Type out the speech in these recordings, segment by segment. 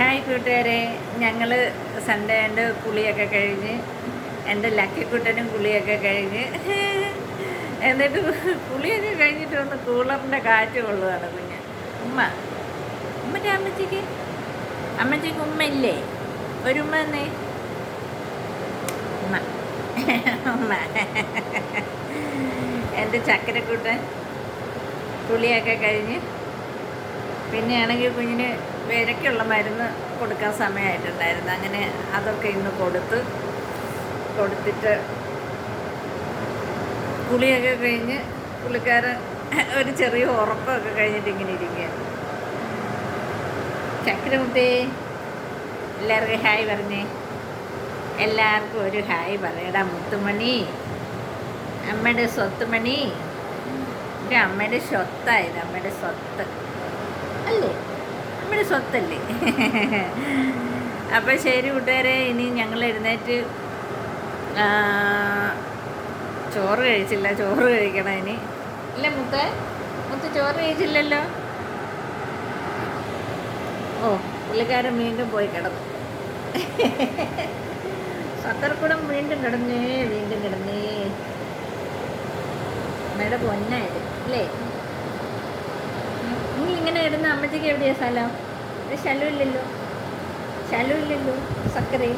Hi കൂട്ടുകാരെ. ഞങ്ങൾ Sunday എന്റെ കുളിയൊക്കെ കഴിഞ്ഞ് എന്റെ ലക്കിക്കുട്ടനും കുളിയൊക്കെ കഴിഞ്ഞ്. എന്നിട്ട് കുളിയൊക്കെ കഴിഞ്ഞിട്ട് ഒന്ന് കൂളറിന്റെ കാറ്റ് കൊള്ളുകയാണ് കുഞ്ഞ്. ഉമ്മ ഉമ്മന്റെ അമ്മച്ചിക്ക്? അമ്മച്ചിക്ക് ഉമ്മ ഇല്ലേ ഉമ്മ എന്നേ ഉമ്മ ഉമ്മ. എന്റെ ചക്കരക്കൂട്ടൻ കുളിയൊക്കെ കഴിഞ്ഞ് പിന്നെയാണെങ്കിൽ കുഞ്ഞിന് വിരയ്ക്കുള്ള മരുന്ന് കൊടുക്കാൻ സമയമായിട്ടുണ്ടായിരുന്നു. അങ്ങനെ അതൊക്കെ ഇന്ന് കൊടുത്ത് കൊടുത്തിട്ട് കുളിയൊക്കെ കഴിഞ്ഞ് പുള്ളിക്കാരൻ ഒരു ചെറിയ ഉറപ്പൊക്കെ കഴിഞ്ഞിട്ട് ഇങ്ങനെ ഇരിക്കുകയാണ്. ചക്കരമുട്ടി എല്ലാവർക്കും ഹായ് പറഞ്ഞേ. എല്ലാവർക്കും ഒരു ഹായ് പറയടാ മുത്തുമണി. അമ്മയുടെ സ്വത്തുമണി ഇത് അമ്മയുടെ സ്വത്തായത് അമ്മയുടെ സ്വത്ത്. അല്ലേ? നമ്മുടെ സ്വത്തല്ലേ? അപ്പോൾ ശരി കൂട്ടുകാരെ ഇനി ഞങ്ങൾ എഴുന്നേറ്റ് ചോറ് കഴിച്ചില്ല ചോറ് കഴിക്കണം ഇനി. ഇല്ല മുത്ത മുത്ത് ചോറ് കഴിച്ചില്ലല്ലോ. ഓ പുള്ളിക്കാരൻ വീണ്ടും പോയി കിടന്നു. സത്തർക്കുടം വീണ്ടും കിടന്നേ വീണ്ടും കിടന്നേ. അമ്മയുടെ പൊന്നായത് അല്ലേ? ഇടുന്ന അമ്മച്ചിക്ക് എവിടെയാ സ്ഥലം? ശലു ഇല്ലല്ലോ. ശലു ഇല്ലല്ലോ സക്കറി.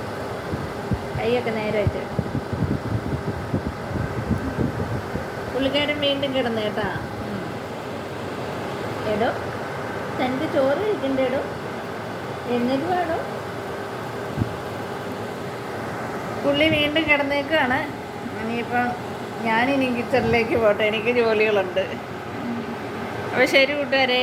കൈയൊക്കെ നേരമായിട്ട് പുള്ളിക്കാരൻ വീണ്ടും കിടന്നു കേട്ടാ. എടോ തനിക്ക് ചോറ് കഴിക്കണ്ടേടോ എന്നിട്ട് വേണോ പുള്ളി വീണ്ടും കിടന്നേക്കാണ് ഇനിയിപ്പം ഞാനിനി കിച്ചണിലേക്ക് പോട്ടെ. എനിക്ക് ജോലികളുണ്ട്. അപ്പോൾ ശരി കൂട്ടുകാരെ.